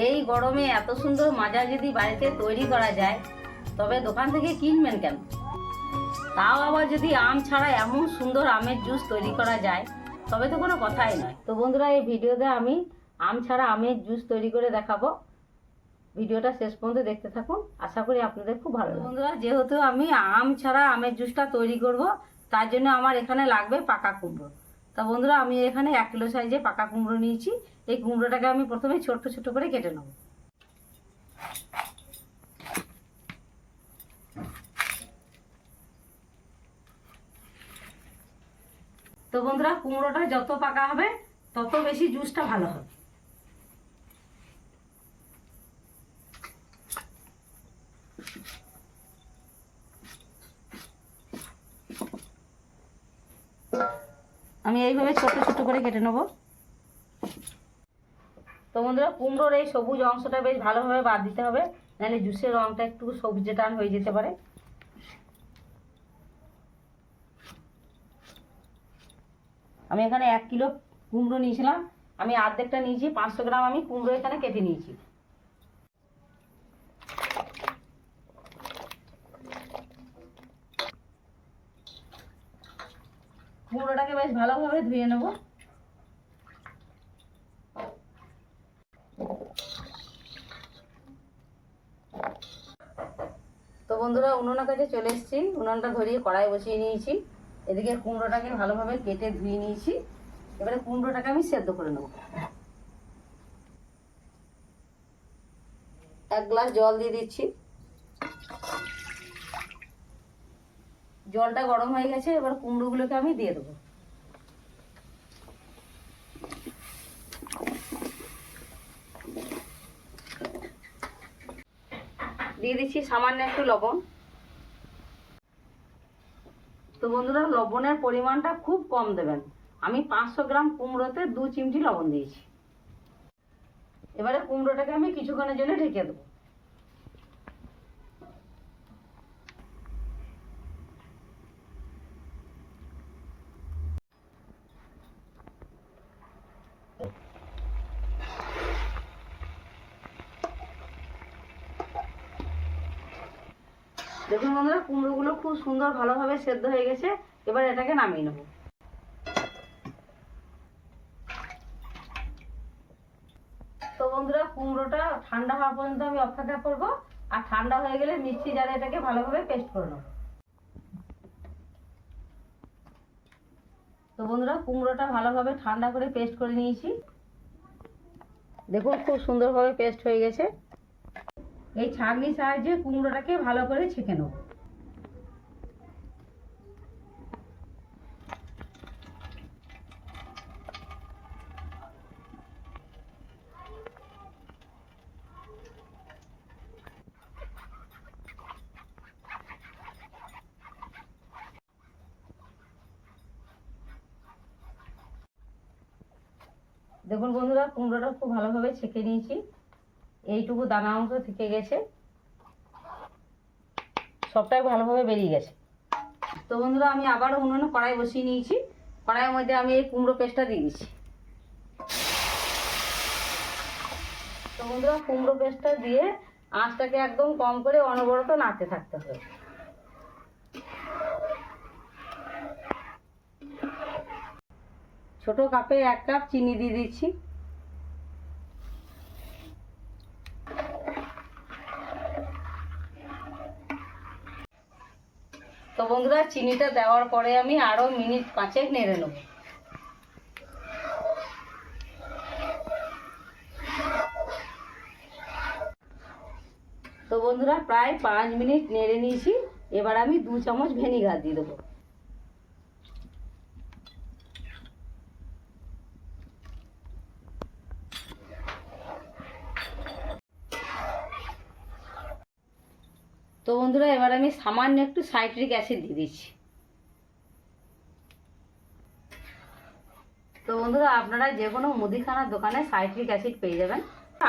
এই গরমে এত সুন্দর মাজা যদি বাড়িতে তৈরি করা যায়, তবে দোকান থেকে কিনবেন কেন? তাও আবার যদি আম ছাড়া এমন সুন্দর আমের জুস তৈরি করা যায়, তবে তো কোনো কথাই নয়। তো বন্ধুরা, এই ভিডিওতে আমি আম ছাড়া আমের জুস তৈরি করে দেখাবো। ভিডিওটা শেষ পর্যন্ত দেখতে থাকুন। আশা করি আপনাদের খুব ভালো বন্ধুরা, যেহেতু আমি আম ছাড়া আমের জুসটা তৈরি করব, তার জন্য আমার এখানে লাগবে পাকা কুমড়ো। তা বন্ধুরা, আমি এখানে এক কিলো সাইজে পাকা কুমড়ো নিয়েছি। এই কুমড়োটাকে আমি প্রথমে ছোট্ট ছোট করে কেটে নেব। তো বন্ধুরা, কুমড়োটা যত পাকা হবে, তত বেশি জুসটা ভালো হবে। আমি এইভাবে ছোট ছোট করে কেটে নেব। তো বন্ধুরা, কুমড়োর এই সবুজ অংশটা বেশ ভালোভাবে বাদ দিতে হবে, নাহলে জুসের রঙটা একটু সবুজে টান হয়ে যেতে পারে। আমি এখানে এক কিলো কুমড়ো নিয়েছিলাম, আমি অর্ধেকটা নিয়েছি, পাঁচশো গ্রাম আমি কুমড়ো এখানে কেটে নিয়েছি। কুমড়োটাকে বেশ ভালোভাবে ধুয়ে নেব। তো বন্ধুরা, উনুনের কাছে চলে এসেছি। উনুনটা ধরিয়ে কড়াই বসিয়ে নিয়েছি। এদিকে কুমড়োটাকে ভালোভাবে কেটে ধুয়ে নিয়েছি। এবারে কুমড়োটাকে আমি সেদ্ধ করে নেব। এক গ্লাস জল দিয়ে দিচ্ছি। জলটা গরম হয়ে গেছে, এবার কুমড়োগুলোকে আমি দিয়ে দেবো। দিয়ে দিচ্ছি সামান্য একটু লবণ। তো বন্ধুরা, লবণের পরিমাণটা খুব কম দেবেন। আমি পাঁচশো গ্রাম কুমড়োতে দু চিমটি লবণ দিয়েছি। এবারে কুমড়োটাকে আমি কিছুক্ষণের জন্য ঢেকে দেবো। দেখুন বন্ধুরা, কুমড়োগুলো খুব সুন্দর ভালোভাবে সেদ্ধ হয়ে গেছে। এবার এটাকে নামিয়ে নেব। তো বন্ধুরা, কুমড়োটা ঠান্ডা হওয়া পর্যন্ত আমি অপেক্ষা করব। আর ঠান্ডা হয়ে গেলে মিক্সি জারে এটাকে ভালোভাবে পেস্ট করে নেব। তো বন্ধুরা, কুমড়োটা ভালোভাবে ঠান্ডা করে পেস্ট করে নিয়েছি। দেখুন, খুব সুন্দরভাবে পেস্ট হয়ে গেছে। এই ছাঁকনির সাহায্যে কুমড়োটাকে ভালো করে ছেঁকে নেব। দেখুন বন্ধুরা কুমড়োটা খুব ভালোভাবে ছেঁকে নিয়েছি। এইটুকু দানা অংশ থেকে গেছে। সবটাই ভালোভাবে বেরিয়ে গেছে। তো বন্ধুরা, আমি আবারও উনুনে কড়াই বসিয়ে নিয়েছি। কড়াইয়ের মধ্যে আমি এই কুমড়ো পেস্টটা দিয়ে দিচ্ছি। তো বন্ধুরা, কুমড়ো পেস্টটা দিয়ে আঁচটাকে একদম কম করে অনবরত নাড়তে থাকতে হবে। ছোট কাপে এক কাপ চিনি দিয়ে দিচ্ছি। তো বন্ধুরা, চিনিটা দেওয়ার পরে আমি আরও মিনিট পাঁচেক নেড়ে নেব। তো বন্ধুরা, প্রায় পাঁচ মিনিট নেড়ে নিয়েছি। এবার আমি দু চামচ ভেনিগার দিয়ে দেবো। তো বন্ধুরা, এবার আমি সামান্য একটু সাইট্রিক অ্যাসিড দিয়ে দিচ্ছি। তো বন্ধুরা, আপনারা যে কোনো মুদিখানার দোকানে সাইট্রিক অ্যাসিড পেয়ে যাবেন।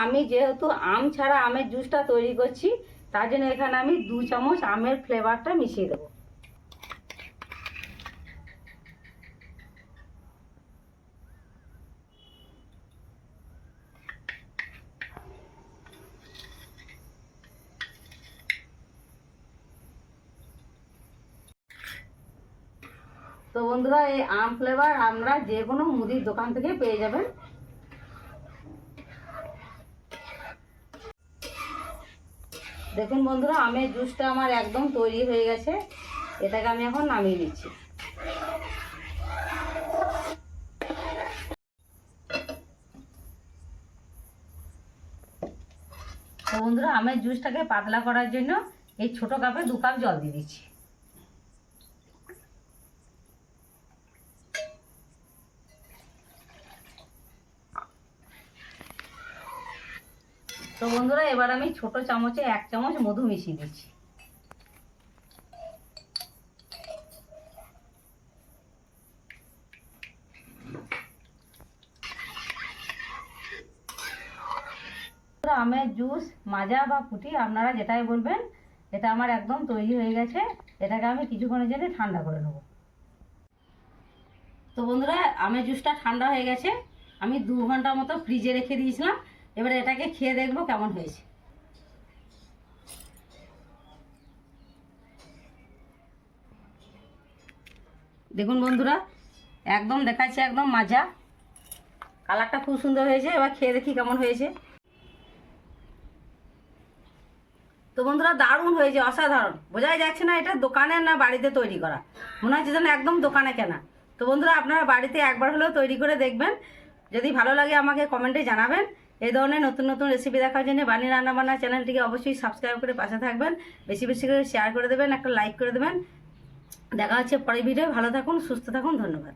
আমি যেহেতু আম ছাড়া আমের জুসটা তৈরি করছি, তার জন্য এখানে আমি দু চামচ আমের ফ্লেভারটা মিশিয়ে দেবো। বন্ধুরা, এই আম ফ্লেভার আমরা যে কোনো মুদির দোকান থেকে পেয়ে যাবেন। দেখুন বন্ধুরা, আমের জুসটা আমার একদম তৈরি হয়ে গেছে। এটাকে আমি এখন নামিয়ে দিচ্ছি তো বন্ধুরা, আমের জুসটাকে পাতলা করার জন্য এই ছোট কাপে দু কাপ জল দিয়ে দিচ্ছি। তো বন্ধুরা, এবার আমি ছোট চামচে এক চামচ মধু মিশিয়ে দিচ্ছি। আমের জুস, মাজা বা ফুটি আপনারা যেটাই বলবেন, এটা আমার একদম তৈরি হয়ে গেছে। এটাকে আমি কিছুক্ষণের জন্য ঠান্ডা করে নেব। তো বন্ধুরা, আমের জুসটা ঠান্ডা হয়ে গেছে। আমি দু ঘণ্টা মতো ফ্রিজে রেখে দিয়েছিলাম। এবারে এটাকে খেয়ে দেখব কেমন হয়েছে। দেখুন বন্ধুরা, একদম দেখাচ্ছে একদম মাজা। কালারটা খুব সুন্দর হয়েছে, এবার খেয়ে দেখি কেমন হয়েছে। তো বন্ধুরা, দারুণ হয়েছে, অসাধারণ। বোঝাই যাচ্ছে না এটা দোকানের না বাড়িতে তৈরি করা। মনে হচ্ছে যেন একদম দোকানে কেনা। তো বন্ধুরা, আপনারা বাড়িতে একবার হলেও তৈরি করে দেখবেন। যদি ভালো লাগে আমাকে কমেন্টে জানাবেন। এই ধরনের নতুন নতুন রেসিপি দেখার জন্য বানি রান্নাবান্না চ্যানেলটিকে অবশ্যই সাবস্ক্রাইব করে পাশে থাকবেন। বেশি বেশি করে শেয়ার করে দেবেন, একটা লাইক করে দেবেন। দেখা হচ্ছে পরের ভিডিও ভালো থাকুন, সুস্থ থাকুন, ধন্যবাদ।